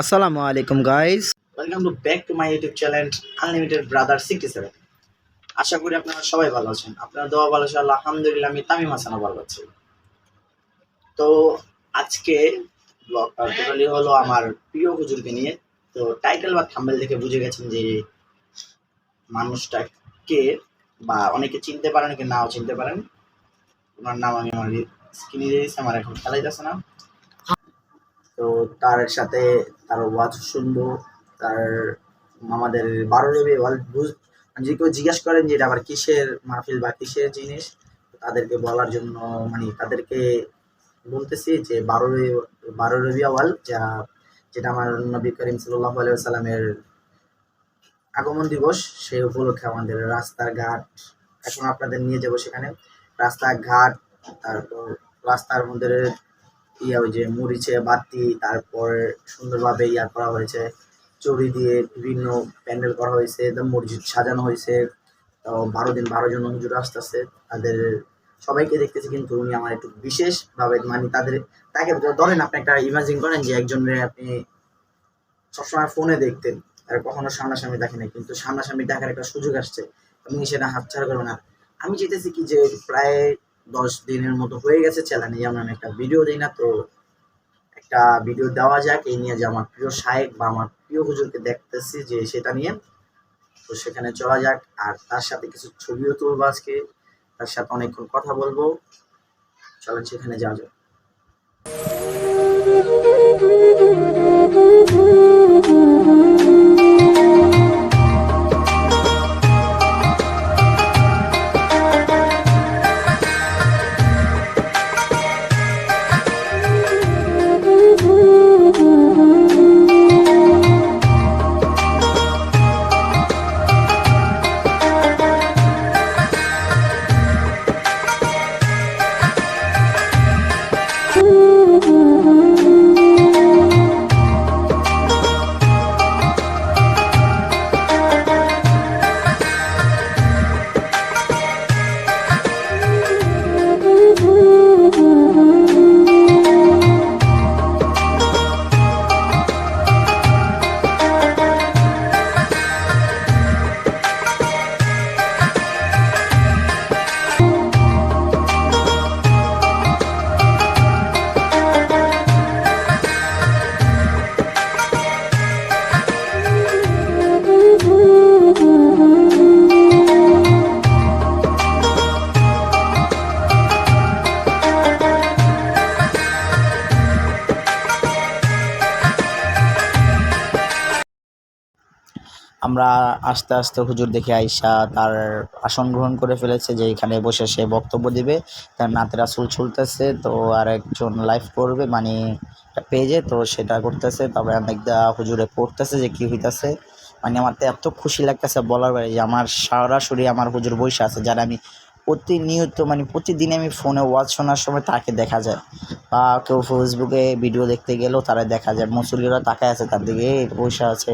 আসসালামু আলাইকুম guys welcome to back to my YouTube channel unlimited brother sixty seven আশা করি আপনারা সবাই ভালো আছেন। আপনারা দোয়া ভালো আছে আল্লাহ আলহামদুলিল্লাহ আমি তামিম হাসানও ভালো আছি। তো আজকে ব্লগ টোটালি হলো আমার প্রিয় হুজুরকে নিয়ে। তো টাইটেল বা থাম্বেল দেখে বুঝে গেছেন যে মানুষটা কে বা অনেকে চিনতে পারেন, অনেকে নাও চিনতে পারেন। ওনার নাম আমি আমার স্ক্রিনে দিয়ে দিচ্ছি, আমার এখন খেলাই যাচ্ছে না। তো তার সাথে তার ওয়াজ শুনব, তার আমাদের বারো রবি ওয়াল বুঝ, যে কেউ জিজ্ঞাসা করেন যে এটা আবার কিসের মাহফিল বা কিসের জিনিস, তাদেরকে বলার জন্য মানে তাদেরকে বলতেছি যে বারো বারো রবি আওয়াল যা, যেটা আমার নবী করিম সাল্লাহ সাল্লামের আগমন দিবস সেই উপলক্ষে আমাদের রাস্তার ঘাট এখন আপনাদের নিয়ে যাব সেখানে, রাস্তাঘাট, তারপর রাস্তার মধ্যে ইয়া ওই যে মরিচে বাতি তারপর সুন্দরভাবে ইয়া করা হয়েছে। চড়ি দিয়ে বিভিন্ন প্যান্ডেল করা হয়েছে একদম মসজিদ সাজানো হয়েছে। তো বারো দিন বারো জন হুজুর আসতেছে তাদের সবাইকে দেখতেছি কিন্তু উনি আমার একটু বিশেষভাবে মানে তাদের তাকে ধরেন আপনি একটা ইমাজিন করেন যে একজনের আপনি সবসময় ফোনে দেখতেন আর কখনো সামনাসামনি দেখেন নাই, কিন্তু সামনাসামনি দেখার একটা সুযোগ আসছে। আপনি সেটা হাতছাড়া করবেন না। আমি চেয়েছি কি যে প্রায় দশ দিনের মতো হয়ে গেছে চ্যানেলে যেমন আমি একটা ভিডিও দিই না। তো একটা ভিডিও দেওয়া যাক, এই নিয়ে যে আমার প্রিয় শায়েক বা আমার প্রিয় হুজুরকে দেখতেছি যে সেটা নিয়ে। তো সেখানে চলা যাক, আর তার সাথে কিছু ছবিও তুলবো আজকে। তার সাথে অনেকক্ষণ কথা বলব। চলেন সেখানে যাওয়া যাক। আমরা আস্তে আস্তে হুজুর দেখে আইসা তার আসন গ্রহণ করে ফেলেছে যে এখানে বসে সে বক্তব্য দিবে। তার নাতে রাসুল চলতেছে, তো আর একজন লাইভ করবে মানে পেজে তো সেটা করতেছে। তবে অনেকটা হুজুরে পড়তেছে যে কি হইতাছে। মানে আমার তো এত খুশি লাগতেছে বলার বাইরে যে আমার সরাসরি আমার হুজুর বসে আছে, যারা আমি প্রতিনিয়ত মানে প্রতিদিন আমি ফোনে ওয়াজ শোনার সময় তাকে দেখা যায়। বা কেউ ফেসবুকে ভিডিও দেখতে গেলেও তারা দেখা যায়। মুসল্লিরা তাকায় আছে তার দিকে বসে আছে।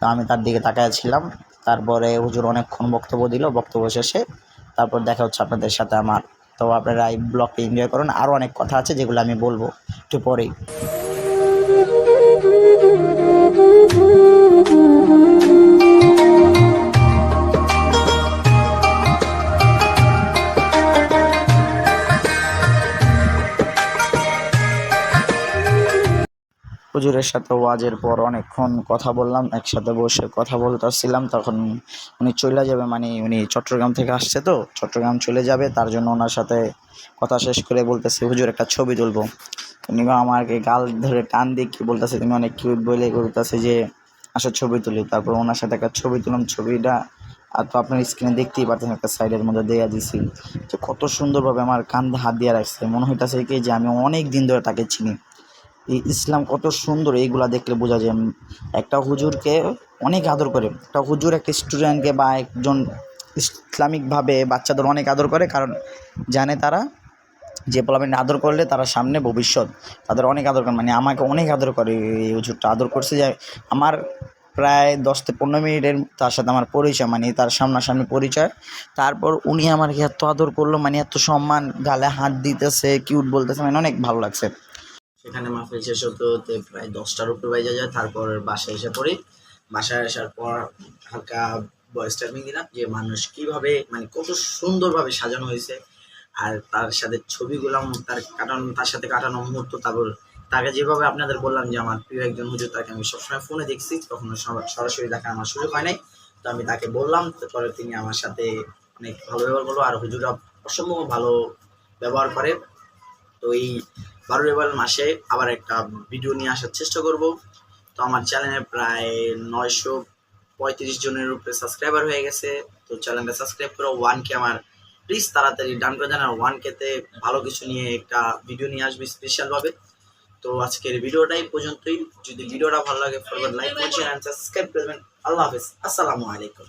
তো আমি তার দিকে তাকায় ছিলাম। তারপরে হুজুর অনেকক্ষণ বক্তব্য দিল। বক্তব্য শেষে তারপর দেখা হচ্ছে আপনাদের সাথে আমার। তো আপনারা এই ব্লগটি এনজয় করুন। আরও অনেক কথা আছে যেগুলো আমি বলব। একটু পরেই। হুজুরের সাথে ওয়াজের পর অনেকক্ষণ কথা বললাম, একসাথে বসে কথা বলতেছিলাম, তখন উনি চলে যাবে মানে উনি চট্টগ্রাম থেকে আসছে তো, চট্টগ্রাম চলে যাবে, তার জন্য ওনার সাথে কথা শেষ করে বলতেছে, হুজুর, একটা ছবি তুলবো। উনি আমাকে গাল ধরে টান দিয়ে কি বলতেছে, তুমি অনেক কিউট বলে বলতেছে যে, আসো ছবি তুলি। তারপর ওনার সাথে একটা ছবি তুললাম, ছবিটা আর তো আপনার স্ক্রিনে দেখতেই পারতেন একটা সাইডের মধ্যে দেয়া দিছি। তো কত সুন্দরভাবে আমার কান্ধে হাত দিয়ে রাখছে, মনে হইতেছে কি যে আমি অনেক দিন ধরে তাকে চিনি। এই ইসলাম কত সুন্দর, এইগুলা দেখলে বোঝা যায়। একটা হুজুরকে অনেক আদর করে। একটা হুজুর একটা স্টুডেন্টকে বা একজন ইসলামিকভাবে বাচ্চাদের অনেক আদর করে, কারণ জানে তারা যে পোলামেন্ট আদর করলে তারা সামনে ভবিষ্যৎ, তাদের অনেক আদর করে। মানে আমাকে অনেক আদর করে এই হুজুরটা। আদর করছে যে আমার প্রায় দশ থেকে পনেরো মিনিটের তার সাথে আমার পরিচয় মানে তার সামনাসামনি পরিচয়। তারপর উনি আমাকে এত আদর করল মানে এত সম্মান, গালে হাত দিতেছে কিউট বলতেছে মানে অনেক ভালো লাগছে। এখানে মাহফিল শেষ হতে হতে প্রায় দশটার উপরে বাজে যায়, তারপর বাসায় এসে পড়ি। বাসায় আসার পর হালকা ভয়েস টাইমিং দিলাম যে মানুষ কীভাবে মানে কত সুন্দরভাবে সাজানো হয়েছে। আর তার সাথে ছবিগুলো, তার কাটানো, তার সাথে কাটানো মুহূর্ত, তারপর তাকে যেভাবে আপনাদের বললাম যে আমার প্রিয় একজন হুজুর, তাকে আমি সবসময় ফোনে দেখছি, কখনো সরা- সরাসরি দেখা আমার সুযোগ হয় নাই। তো আমি তাকে বললাম, তারপরে তিনি আমার সাথে অনেক ভালো ব্যবহার করল, আর হুজুরা অসম্ভব ভালো ব্যবহার করে। তো এই বারো এবার মাসে আবার একটা ভিডিও নিয়ে আসার চেষ্টা করব। তো আমার চ্যানেলে প্রায় নয়শো পঁয়ত্রিশ জনের উপরে সাবস্ক্রাইবার হয়ে গেছে। তো চ্যানেলটা সাবস্ক্রাইব করো ওয়ান কে আমার প্লিজ তাড়াতাড়ি ডান করে দেন আর ওয়ান কেতে ভালো কিছু নিয়ে একটা ভিডিও নিয়ে আসবে স্পেশালভাবে তো আজকের ভিডিওটাই পর্যন্তই। যদি ভিডিওটা ভালো লাগে ফরওয়ার্ড লাইক করছেন সাবস্ক্রাইব করবেন। আল্লাহ হাফেজ। আসসালামু আলাইকুম।